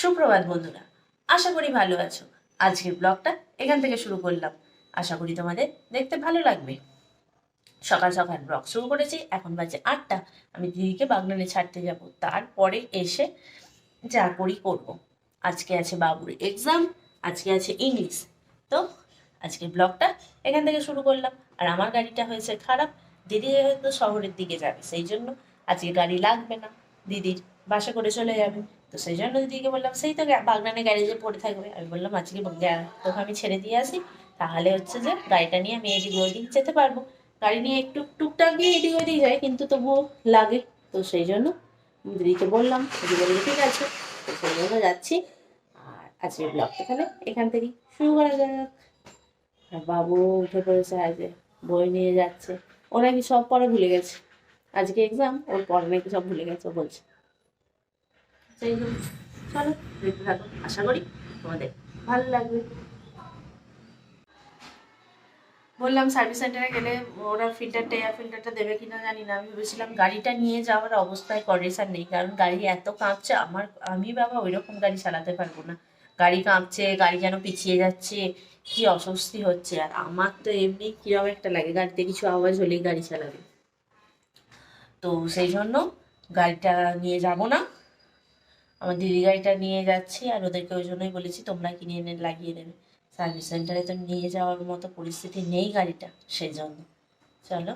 সুপ্রভাত, বন্ধুরা। আশা করি ভালো আছো। আজকের ব্লগটা এখান থেকে শুরু করলাম। আশা করি তোমাদের দেখতে ভালো লাগবে। সকাল সকাল ব্লগ শুরু করেছি, এখন বাজে আটটা। আমি দিদিকে বাগনানে ছাড়তে যাব। তারপরে এসে যা করি করব। আজকে আছে বাবুর এক্সাম আজকে আছে ইংলিশ তো আজকের ব্লগটা এখান থেকে শুরু করলাম। আর আমার গাড়িটা হয়েছে খারাপ। দিদি হয়তো শহরের দিকে যাবে, সেই জন্য আজকে গাড়ি লাগবে না। দিদির বাসা করে চলে যাবে। তো সেই জন্য দিদিকে বললাম, সেই তো বাগনানে গ্যারেজে পড়ে থাকবে। আমি বললাম আজকে গ্যা- তোকে আমি ছেড়ে দিয়ে আসি। তাহলে হচ্ছে যে গাড়িটা নিয়ে আমি এদিক ওদিক যেতে পারব। গাড়ি নিয়ে একটু টুকটাক দিয়ে এদিক ওদিক যাই, কিন্তু তবুও লাগে। তো সেই জন্য দিদিকে বললাম, দিদি বলল ঠিক আছে। তো সেই জন্য যাচ্ছি। আর আজকের ব্লগটা তাহলে এখান থেকেই শুরু করা যাক। আর বাবু উঠে পড়েছে আজকে বই নিয়ে যাচ্ছে। ও নাকি সব পরে ভুলে গেছে। আজকে এক্সাম ওর পড়া নাকি সব ভুলে গেছে বলছে। সেই জন্য চলো দেখতে থাকো। আশা করি তোমাদের ভালো লাগবে। বললাম সার্ভিস সেন্টারে গেলে ওরা ফিল্টারটা এয়ার ফিল্টারটা দেবে কিনা জানি না। আমি ভেবেছিলাম গাড়িটা নিয়ে যাওয়ার অবস্থায় কন্ডিশন নেই, কারণ গাড়ি এত কাঁপছে, আমার, আমি বাবা ওই রকম গাড়ি চালাতে পারব না। গাড়ি কাঁপছে, গাড়ি যেন পিছিয়ে যাচ্ছে, কি অস্বস্তি হচ্ছে। আর আমার তো এমনি কীরকম একটা লাগে, গাড়িতে কিছু আওয়াজ হলেই গাড়ি চালাবে। তো সেই জন্য গাড়িটা নিয়ে যাব না। আমার দিদি গাড়িটা নিয়ে যাচ্ছি আর ওদেরকে ওই জন্যই বলেছি, তোমরা কিনে এনে লাগিয়ে দেবে। সার্ভিস সেন্টারে তো নিয়ে যাওয়ার মতো পরিস্থিতি নেই গাড়িটা সেই জন্য চলো,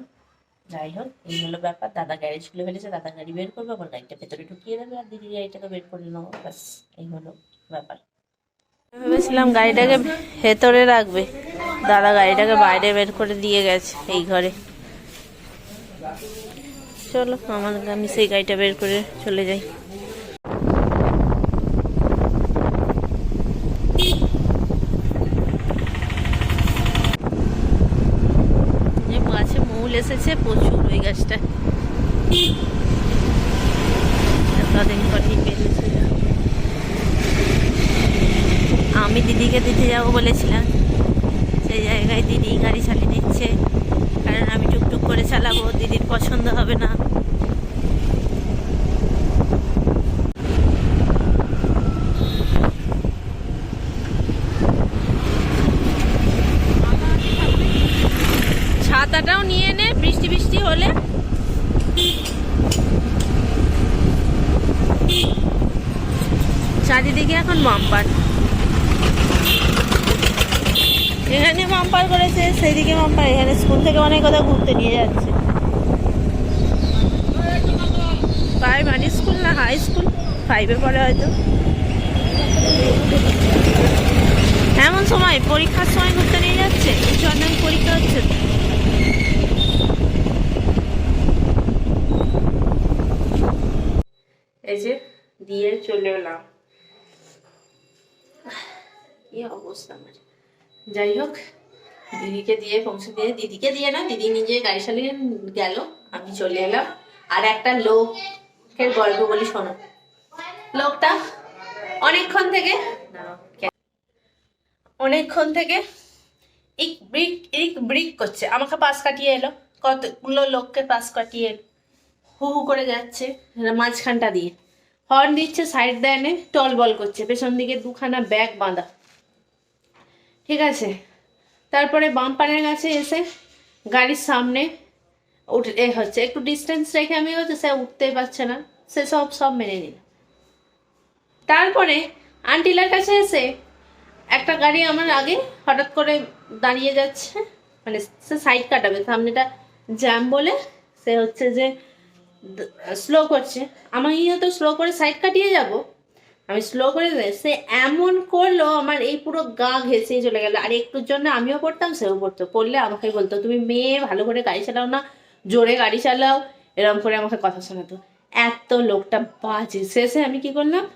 যাই হোক, এই হলো ব্যাপার। দাদা গ্যারেজ খুলে ফেলেছে, দাদা গাড়ি বের করবে, আবার গাড়িটা ভেতরে ঢুকিয়ে দেবে আর দিদি গাড়িটাকে বের করে নেব ব্যাস, এই হলো ব্যাপার। ভেবেছিলাম গাড়িটাকে ভেতরে রাখবে। দাদা গাড়িটাকে বাইরে বের করে দিয়ে গেছে এই ঘরে। চলো আমার আমি সেই গাড়িটা বের করে চলে যাই যে গাছে মৌল এসেছে প্রচুর ওই গাছটা। এতদিন পরেই পেরেছে। আমি দিদিকে দিতে যাব বলেছিলাম। সেই জায়গায় দিদি গাড়ি চালিয়ে দিচ্ছে। কারণ আমি টুকটুক করে চালাবো, দিদির পছন্দ হবে না ছাতাটাও নিয়ে নে বৃষ্টি বৃষ্টি হলে চারিদিকে এখন বাম্পার করেছে, সেইদিকে মাম্পার, এখানে স্কুল থেকে অনেক কথা ঘুরতে নিয়ে যাচ্ছে। প্রাইমারি স্কুল না হাই স্কুল? ফাইভে পড়ে হয়তো। এমন সময় পরীক্ষার সময় ঘুরতে নিয়ে যাচ্ছে? মাধ্যমিক পরীক্ষা হচ্ছে। এই যে, দিয়ে চলে এলাম। কি অবস্থা আমার? যাই হোক, দিদিকে দিয়ে পৌঁছে দিয়ে, দিদিকে দিয়ে না, দিদি নিজে গাড়ি চালিয়ে গেল, আমি চলে এলাম। আর একটা লোকের গল্প বলি, শোনো। লোকটা অনেকক্ষণ থেকে অনেকক্ষণ থেকে ইক ব্রিক ইক ব্রিক করছে। আমাকে পাশ কাটিয়ে এলো, কতগুলো লোককে পাশ কাটিয়ে এলো। হু হু করে যাচ্ছে মাঝখানটা দিয়ে। হর্ন দিচ্ছে, সাইড দেয় টল বল করছে। পেছন দিকে দুখানা ব্যাগ বাঁধা। ঠিক আছে? তারপরে বাম্পারের কাছে এসে গাড়ির সামনে উঠে হচ্ছে, একটু ডিস্টেন্স রেখে আমি হচ্ছে সে উঠতে পারছে না। সে সব সব মেনে নিল। তারপরে আন্টিলার কাছে এসে একটা গাড়ি আমার আগে হঠাৎ করে দাঁড়িয়ে যাচ্ছে মানে সে সাইড কাটাবে, সামনেটা জ্যাম বলে সে হচ্ছে যে স্লো করছে। আমি তো স্লো করে সাইড কাটিয়ে যাব আমি স্লো করে সে এমন করল, আমার এই পুরো গা ঘেঁষে চলে গেল। আর একটুর জন্য আমিও পড়তাম, সেও পড়তো। পড়লে আমাকে বলতো, তুমি মেয়ে, ভালো করে গাড়ি চালাও না, জোরে গাড়ি চালাও। এরকম করে আমাকে কথা শোনাতো। এত লোকটা বাজে। শেষে আমি কি করলাম?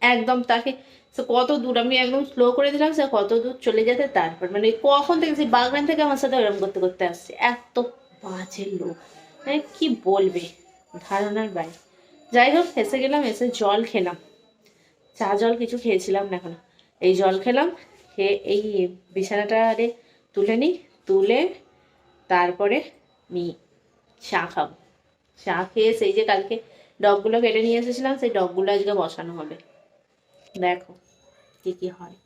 একদম তাকে, সে কত দূর, আমি একদম স্লো করে দিলাম, সে কত দূর চলে যেতে তারপর মানে কখন থেকে, সেই বাগবান থেকে আমার সাথে এরকম করতে করতে আসছে। এত বাজে লোক। মানে কি বলবে? ধারণার বাইরে। যাই হোক এসে গেলাম এসে জল খেলাম। চা জল কিছু খেয়েছিলাম না। এখনও এই জল খেলাম, খেয়ে এই বিছানাটা আরে তুলে নিই, তুলে তারপরে নি চা খাব। চা খেয়ে সেই যে কালকে ডগগুলো কেটে নিয়ে এসেছিলাম, সেই ডগগুলো আজকে বসানো হবে। দেখো কি কি হয়।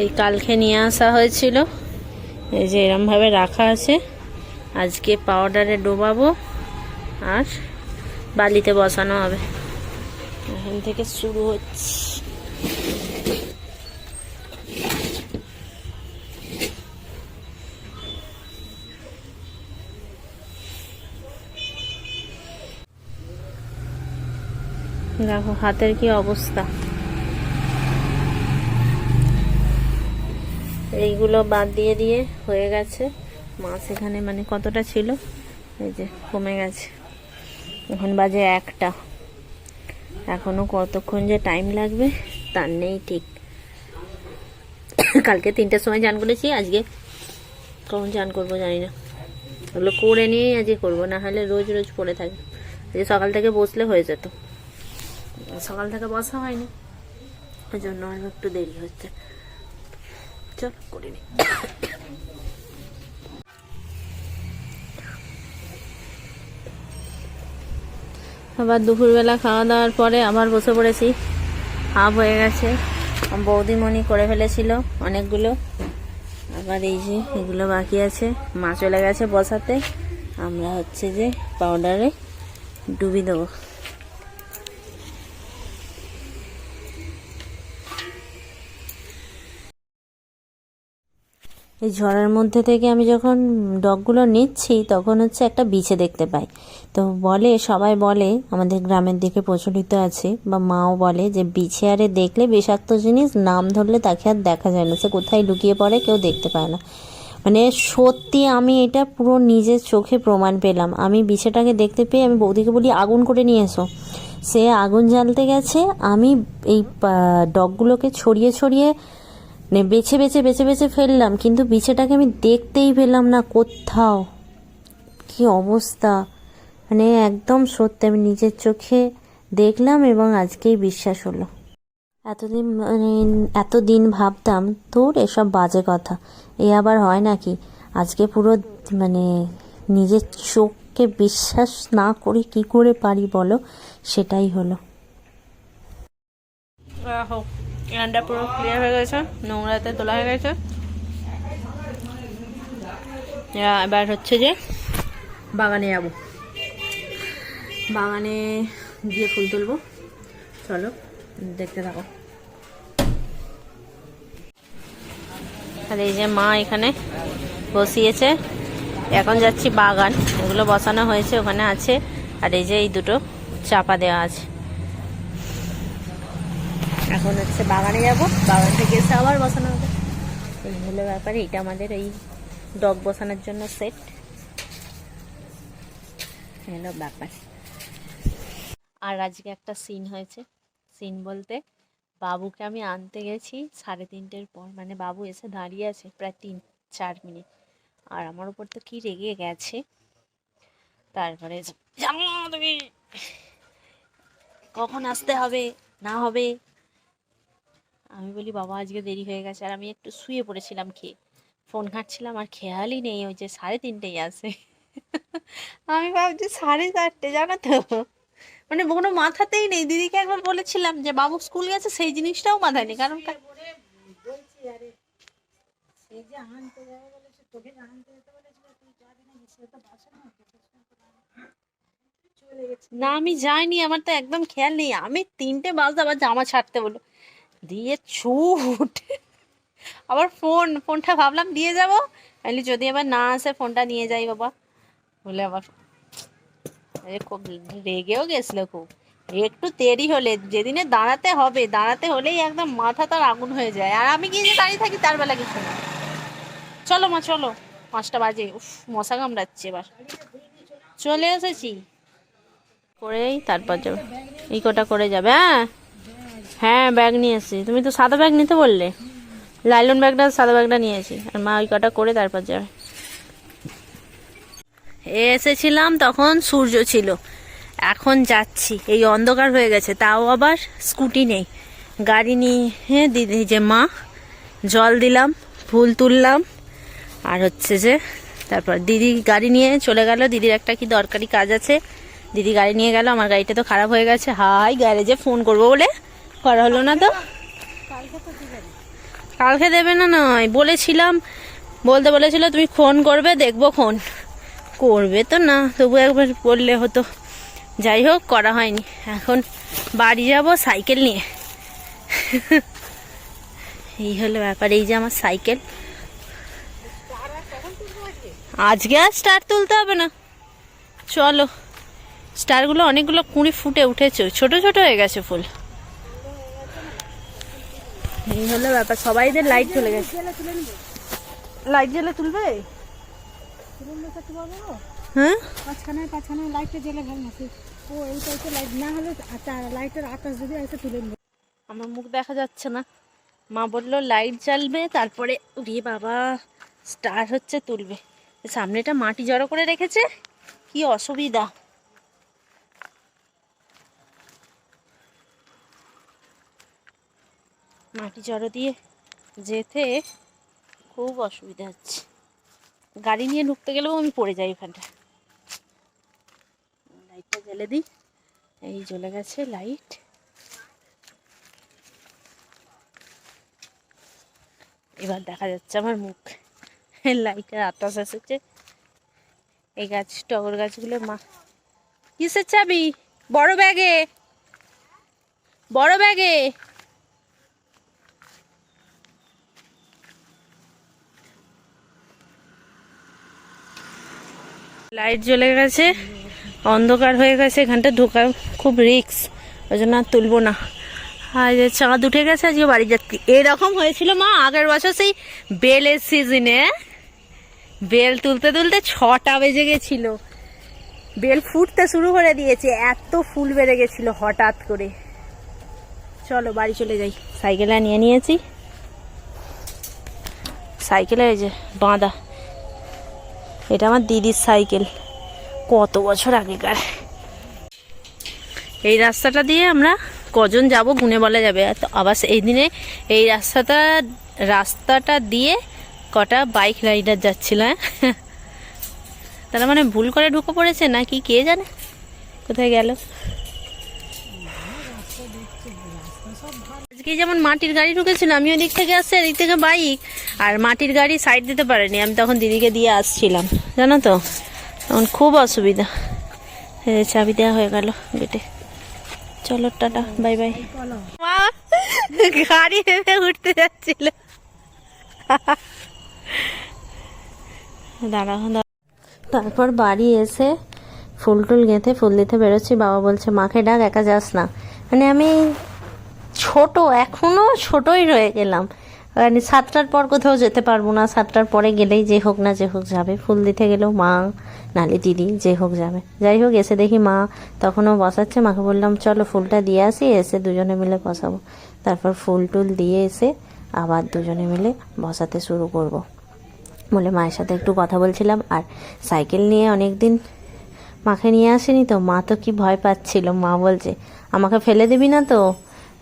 এই কালকে নিয়ে আসা হয়েছিল, এই যে এরমভাবে রাখা আছে। আজকে পাউডারে ডোবাবো আর বালিতে বসানো হবে। এখান থেকে শুরু হচ্ছে। দেখো, হাতের কি অবস্থা? এইগুলো বাদ দিয়ে দিয়ে হয়ে গেছে। মাছ এখানে মানে কতটা ছিল? এই যে কমে গেছে। এখন বাজে একটা। এখনও কতক্ষণ যে টাইম লাগবে, তার নেই ঠিক। কালকে তিনটার সময় চান করেছি, আজকে কখন চান করব জানি না। ওগুলো করে নিয়েই আজকে করব, না হলে রোজ রোজ পড়ে থাকে। আজকে সকাল থেকে বসলে হয়ে যেত। সকাল থেকে বসা হয়নি, ওই জন্য একটু দেরি হচ্ছে। চল, করে নি। আবার দুপুরবেলা খাওয়া দাওয়ার পরে আবার বসে পড়েছি। হাফ হয়ে গেছে। বৌদিমণি করে ফেলেছিল অনেকগুলো। আবার এই যে এগুলো বাকি আছে। মা চলে গেছে বসাতে। আমরা হচ্ছে যে পাউডারে ডুবি দেবো। এই ঝড়ের মধ্যে থেকে আমি যখন ডগগুলো নিচ্ছি, তখন হচ্ছে একটা বিছে দেখতে পাই। তো বলে, সবাই বলে, আমাদের গ্রামের দিকে প্রচলিত আছে, বা মাও বলে যে বিছে আরে দেখলে বিষাক্ত জিনিস, নাম ধরলে তাকে আর দেখা যায় না। সে কোথায় লুকিয়ে পড়ে কেউ দেখতে পায় না। মানে সত্যি আমি এটা পুরো নিজের চোখে প্রমাণ পেলাম। আমি বিছেটাকে দেখতে পেয়ে আমি বৌদিকে বলি, আগুন করে নিয়ে এসো। সে আগুন জ্বালতে গেছে, আমি এই ডগগুলোকে ছড়িয়ে ছড়িয়ে মানে বেছে বেছে বেছে বেছে ফেললাম, কিন্তু বিছেটাকে আমি দেখতেই পেলাম না কোথাও। কি অবস্থা? মানে একদম সত্যি, আমি নিজের চোখে দেখলাম এবং আজকেই বিশ্বাস হলো। এতদিন মানে এতদিন ভাবতাম, তোর এসব বাজে কথা, এ আবার হয় নাকি? আজকে পুরো মানে নিজের চোখকে বিশ্বাস না করে কি করে পারি বলো? সেটাই হলো। এখানটা পুরো ক্লিয়ার হয়ে গেছে, নোংরাতে তোলা হয়ে গেছে। এবার হচ্ছে যে বাগানে যাব। বাগানে গিয়ে ফুল তুলবো। চলো, দেখতে থাকো। আর এই যে মা এখানে বসিয়েছে। এখন যাচ্ছি বাগান এগুলো বসানো হয়েছে, ওখানে আছে। আর এই যে এই দুটো চাপা দেওয়া আছে। এখন হচ্ছে বাগানে যাব। বাগান থেকে এসে আবার বসানো হবে। এই হলো ব্যাপার এইটা আমাদের এই ডগ বসানোর জন্য সেট হলো ব্যাপার। আর আজকে একটা সিন হয়েছে। সিন বলতে বাবুকে আমি আনতে গেছি সাড়ে তিনটের পর। মানে বাবু এসে দাঁড়িয়ে আছে প্রায় তিন, চার মিনিট। আর আমার উপর তো কি রেগে গেছে। তারপরে কখন আসতে হবে, না হবে? আমি বলি, বাবা, আজকে দেরি হয়ে গেছে। আর আমি একটু শুয়ে পড়েছিলাম খেয়ে। ফোন ঘাঁটছিলাম, আর খেয়ালই নেই ওই যে সাড়ে তিনটেই আসে আমি ভাবছি, সাড়ে চারটে, জানো তো? মানে কোনো মাথাতেই নেই। দিদিকে একবার বলেছিলাম যে, বাবু, স্কুল গেছে? সেই জিনিসটাও মাথায় নেই। কারণ না, আমি যাইনি। আমার তো একদম খেয়াল নেই। আমি তিনটে বাজতে আবার জামা ছাড়তে বলো দিয়ে ছুট। আবার ফোন, ফোনটা ভাবলাম দিয়ে যাব। বলি যদি আবার না আসে ফোনটা নিয়ে যাই বাবা। বলে আবার খুব রেগেও গেছিল খুব। একটু দেরি হলে, যেদিনে দাঁড়াতে হবে, দাঁড়াতে হলেই একদম মাথা তার আগুন হয়ে যায়। আর আমি গিয়ে দাঁড়িয়ে থাকি তার বেলা কিছু না। চলো মা, চলো। পাঁচটা বাজে। উফ, মশা কামড়াচ্ছে এবার। চলে এসেছি। করেই তারপর যাবে। এই কটা করে যাবে হ্যাঁ? হ্যাঁ ব্যাগ নিয়ে এসেছি তুমি তো সাদা ব্যাগ নিতে বললে? লাইলন ব্যাগটা সাদা ব্যাগটা নিয়েছি। আর মা ওই কটা করে তারপর যাবে। এসেছিলাম তখন সূর্য ছিল। এখন যাচ্ছি। এই অন্ধকার হয়ে গেছে। তাও আবার স্কুটি নেই। গাড়ি নিয়ে দিদি, যে মা, জল দিলাম, ফুল তুললাম। আর হচ্ছে যে, তারপর দিদি গাড়ি নিয়ে চলে গেল। দিদির একটা কি দরকারি কাজ আছে। দিদি গাড়ি নিয়ে গেল। আমার গাড়িটা তো খারাপ হয়ে গেছে। হাই, গ্যারেজে ফোন করব বলে করা হলো না তো? কালকে দেবে না। নয়। বলেছিলাম, বলতে বলেছিল তুমি ফোন করবে, দেখব ফোন করবে তো না, তবু একবার বললে হতো। যাই হোক, করা হয়নি। এখন বাড়ি যাব সাইকেল নিয়ে। এই হলো ব্যাপার, এই যে আমার সাইকেল। আজকে আর স্টার তুলতে হবে না। চলো, স্টারগুলো অনেকগুলো কুঁড়ি ফুটে উঠেছে। ছোট ছোট হয়ে গেছে ফুল। এই হলো ব্যাপার সবাইদের লাইট চলে গেছে। লাইট জ্বলে তুলবে? হ্যাঁ? পাঁচখানায় পাঁচখানায় লাইটটা জ্বলে ভালো ও এই টাইপে লাইট না হলে লাইটের আকাশ যদি আছে তুলে নেবে। আমার মুখ দেখা যাচ্ছে না। মা বলল লাইট জ্বালবে তারপরে উড়ি বাবা স্টার হচ্ছে তুলবে। সামনেটা মাটি জড়ো করে রেখেছে। কি অসুবিধা? মাটি জড়ো দিয়ে যেতে খুব অসুবিধা হচ্ছে। গাড়ি নিয়ে ঢুকতে গেলেও আমি পড়ে যাই ওখানটা। লাইটটা জ্বেলে দিই। এই জ্বলে গেছে লাইট। এবার দেখা যাচ্ছে আমার মুখ। লাইটের আতাস এসেছে। এই গাছ, টগর গাছগুলো, মা। কিসের চাবি? বড় ব্যাগে। বড় ব্যাগে। লাইট জ্বলে গেছে, অন্ধকার হয়ে গেছে, এখানটা ঢোকা খুব রিক্স ওই জন্য আর তুলবো না। আর চাঁদ উঠে গেছে, আজকে বাড়ি যাচ্ছি। এরকম হয়েছিল মা, আগের বছর সেই বেলের সিজনে বেল তুলতে তুলতে ছটা বেজে গেছিল। বেল ফুটতে শুরু করে দিয়েছে, এত ফুল বেড়ে গেছিল হঠাৎ করে। চলো, বাড়ি চলে যাই। সাইকেলে নিয়ে নিয়েছি। সাইকেলে এই যে বাঁধা। এটা আমার দিদির সাইকেল। কত বছর আগেকার। এই রাস্তাটা দিয়ে আমরা কজন যাব গুনে বলা যাবে। আবার এই দিনে এই রাস্তাটা রাস্তাটা দিয়ে কটা বাইক রাইডার যাচ্ছিল হ্যাঁ? তারা মানে ভুল করে ঢুকে পড়েছে না কি কে জানে? কোথায় গেল? আজকে যেমন মাটির গাড়ি ঢুকেছিল আমি ওদিক থেকে আসছি এদিক থেকে বাইক। আর মাটির গাড়ি সাইড দিতে পারেনি, আমি তখন দিদিকে দিয়ে আসছিলাম, জানো তো? তখন খুব অসুবিধা। চাবি দেওয়া হয়ে গেল গেটে। চলো, টাটা বাই বাই গাড়ি ভেবে উঠতে যাচ্ছিল। তারপর বাড়ি এসে ফুল টুল গেঁথে ফুল দিতে বেরোচ্ছি। বাবা বলছে, মাকে ডাক, একা যাস না। মানে আমি ছোট, এখনও ছোটই রয়ে গেলাম। মানে সাতটার পর কোথাও যেতে পারব না, সাতটার পরে গেলেই যে হোক না যে হোক যাবে। ফুল দিতে গেলেও মা, নালে, দিদি, যে হোক যাবে। যাই হোক, এসে দেখি মা তখনও বসাচ্ছে। মাকে বললাম, চলো ফুলটা দিয়ে আসি, এসে দুজনে মিলে বসাবো। তারপর ফুল টুল দিয়ে এসে আবার দুজনে মিলে বসাতে শুরু করব। বলে মায়ের সাথে একটু কথা বলছিলাম, আর সাইকেল নিয়ে অনেক দিন মাকে নিয়ে আসেনি তো। মা তো কি ভয় পাচ্ছিল। মা বলছে, আমাকে ফেলে দিবি না তো?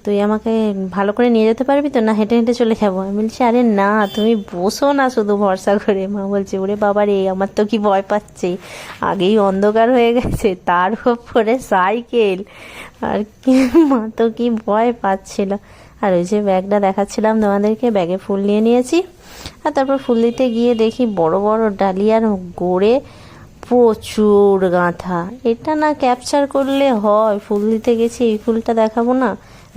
তুই আমাকে ভালো করে নিয়ে যেতে পারবি তো? না, হেঁটে হেঁটে চলে যাব। আমি বলছি, আরে না, তুমি বসো না শুধু ভরসা করে। মা বলছে, ওরে বাবা রে, আমার তো কি ভয় পাচ্ছে। আগেই অন্ধকার হয়ে গেছে, তার উপরে সাইকেল। আর কি, মা তো কি ভয় পাচ্ছিল। আর ওই যে ব্যাগটা দেখাচ্ছিলাম তোমাদেরকে, ব্যাগে ফুল নিয়ে নিয়েছি। আর তারপর ফুল দিতে গিয়ে দেখি বড় বড় ডালিয়ার গোড়ে প্রচুর গাঁথা। এটা না ক্যাপচার করলে হয়? ফুল দিতে গেছি, এই ফুলটা দেখাবো না?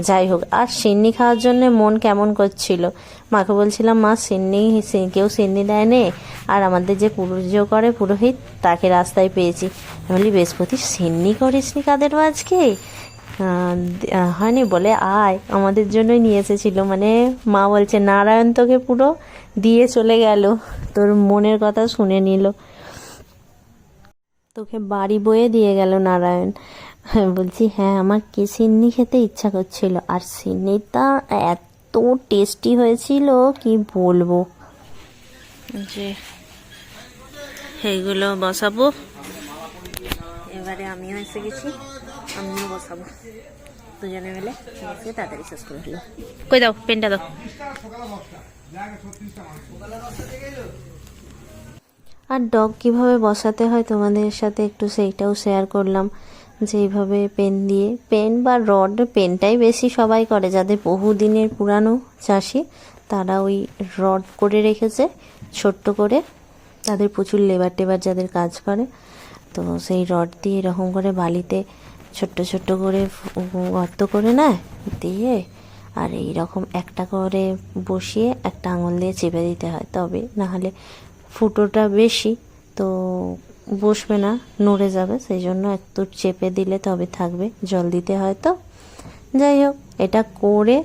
যাই হোক, আর সিন্নি খাওয়ার জন্য মন কেমন করছিল? মাকে বলছিলাম, মা, সিন্নি কেউ সিন্নি দেয় নে আর আমাদের যে পুজো করে, পুরোহিত, তাকে রাস্তায় পেয়েছি। বলি, বৃহস্পতি, সিন্নি করিসনি কাদের আজকে হয়নি, বলে, আয়, আমাদের জন্যই নিয়ে এসেছিল। মানে মা বলছে, নারায়ণ তোকে পুরো দিয়ে চলে গেল। তোর মনের কথা শুনে নিল। তোকে বাড়ি বয়ে দিয়ে গেল নারায়ণ। বলছি হ্যাঁ আমার কি সিন্নি খেতে ইচ্ছা করছিল? আর সিন্নিটা এত টেস্টি হয়েছিল কি বলব? যে এইগুলো বসাবো। এবারে আমিও এসে গেছি আমিও বসাবো। দুজনে মিলে বসে তাড়াতাড়ি শেষ করে হলো কই দাও পেনটা দাও। আর ডগ কীভাবে বসাতে হয় তোমাদের সাথে একটু সেইটাও শেয়ার করলাম। যে এইভাবে পেন দিয়ে, পেন বা রড, পেনটাই বেশি সবাই করে যাদের বহুদিনের পুরানো চাষি, তারা ওই রড করে রেখেছে, ছোট্ট করে। তাদের প্রচুর লেবার টেবার যাদের কাজ করে, তো সেই রড দিয়ে এরকম করে বালিতে ছোট্ট ছোট্ট করে গর্ত করে নেয়, দিয়ে আর এই রকম একটা করে বসিয়ে একটা আঙুল দিয়ে চেপে দিতে হয়। তবে নাহলে ফুটোটা বেশি, তো বসবে না, নড়ে যাবে সেই জন্য একটু চেপে দিলে তবে থাকবে, জল দিতে হয় তো যাই হোক, এটা করে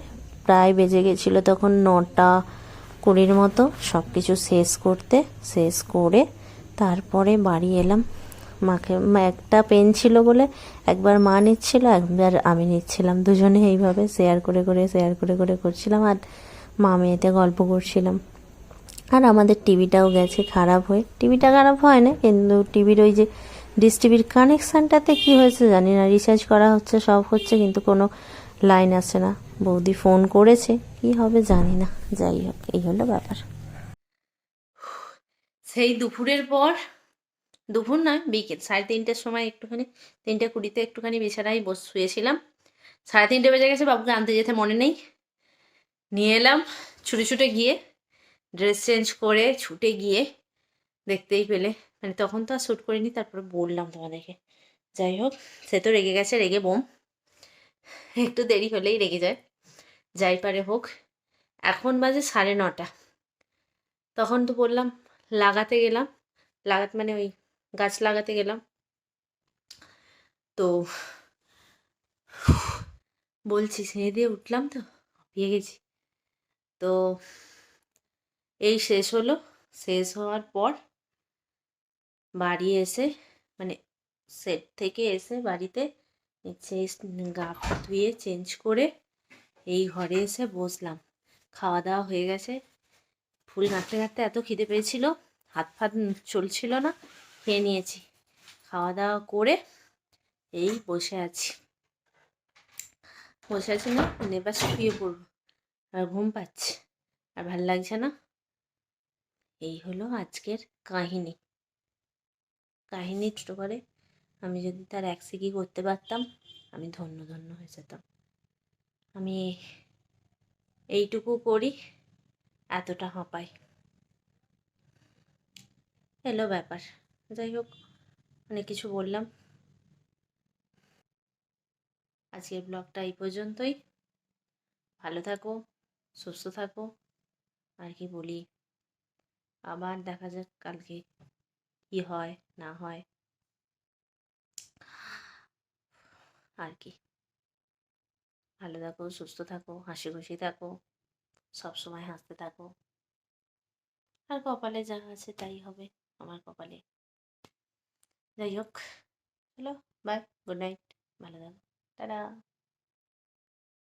প্রায় বেজে গেছিল তখন নটা কুড়ির মতো সব কিছু শেষ করতে, শেষ করে তারপরে বাড়ি এলাম। মাকে একটা পেন ছিল বলে একবার মা নিচ্ছিল, একবার আমি নিচ্ছিলাম। দুজনে এইভাবে শেয়ার করে করে শেয়ার করে করে করছিলাম আর মা মেয়েতে গল্প করছিলাম। আর আমাদের টিভিটাও গেছে খারাপ হয়ে। টিভিটা খারাপ হয় না কিন্তু টিভির ওই যে ডিস টিভির কানেকশানটাতে কী হয়েছে জানি না রিচার্জ করা হচ্ছে, সব হচ্ছে, কিন্তু কোনো লাইন আসে না। বৌদি ফোন করেছে, কি হবে জানি না, যাই হোক, এই হলো ব্যাপার। সেই দুপুরের পর, দুপুর নয়, বিকেল, সাড়ে তিনটের সময় একটুখানি, তিনটে কুড়িতে একটুখানি বিছানায় বস, শুয়েছিলাম। সাড়ে তিনটে বেজে গেছে, বাবুকে আনতে যেতে মনে নেই। নিয়ে এলাম, ছুটে ছুটে গিয়ে ড্রেস চেঞ্জ করে ছুটে গিয়ে দেখতেই পেলে। মানে তখন তো আর শ্যুট করিনি, তারপরে বললাম তোমাদেরকে। যাই হোক, সে তো রেগে গেছে, রেগে বোম। একটু দেরি হলেই রেগে যায়। যাই পারে হোক, এখন বাজে সাড়ে নটা। তখন তো বললাম, লাগাতে গেলাম। লাগাতে মানে ওই গাছ লাগাতে গেলাম। তো বলছি ছেড়ে দিয়ে উঠলাম তো হাঁপিয়ে গেছি। তো এই শেষ হলো। শেষ হওয়ার পর বাড়ি এসে মানে সেট থেকে এসে বাড়িতে গা ধুয়ে চেঞ্জ করে এই ঘরে এসে বসলাম। খাওয়া দাওয়া হয়ে গেছে। ফুল ঘাঁটতে ঘাঁটতে এত খিদে পেয়েছিল, হাত ফাত চলছিল না, খেয়ে নিয়েছি। খাওয়া দাওয়া করে এই বসে আছি। বসে আছি না এবার শুয়ে পড়ব। আর ঘুম পাচ্ছে। আর ভালো লাগছে না? এই হলো আজকের কাহিনী। কাহিনী ছোট করে আমি যদি তার এক সিকি করতে পারতাম, আমি ধন্য ধন্য হয়ে যেতাম। আমি এইটুকু করি, এতটা হাঁপাই। এলো ব্যাপার। যাই হোক, অনেক কিছু বললাম। আজকের ব্লগটা এই পর্যন্তই। ভালো থাকো, সুস্থ থাকো। আর কি বলি? আবার দেখা যাক কালকে কি হয়, না হয়। আর কি। ভালো থাকো, সুস্থ থাকো, হাসি খুশি থাকো সবসময় হাসতে থাকো। আর কপালে যা আছে তাই হবে আমার কপালে। যাই হোক, চলো বাই গুড নাইট ভালো থাকো। টাটা।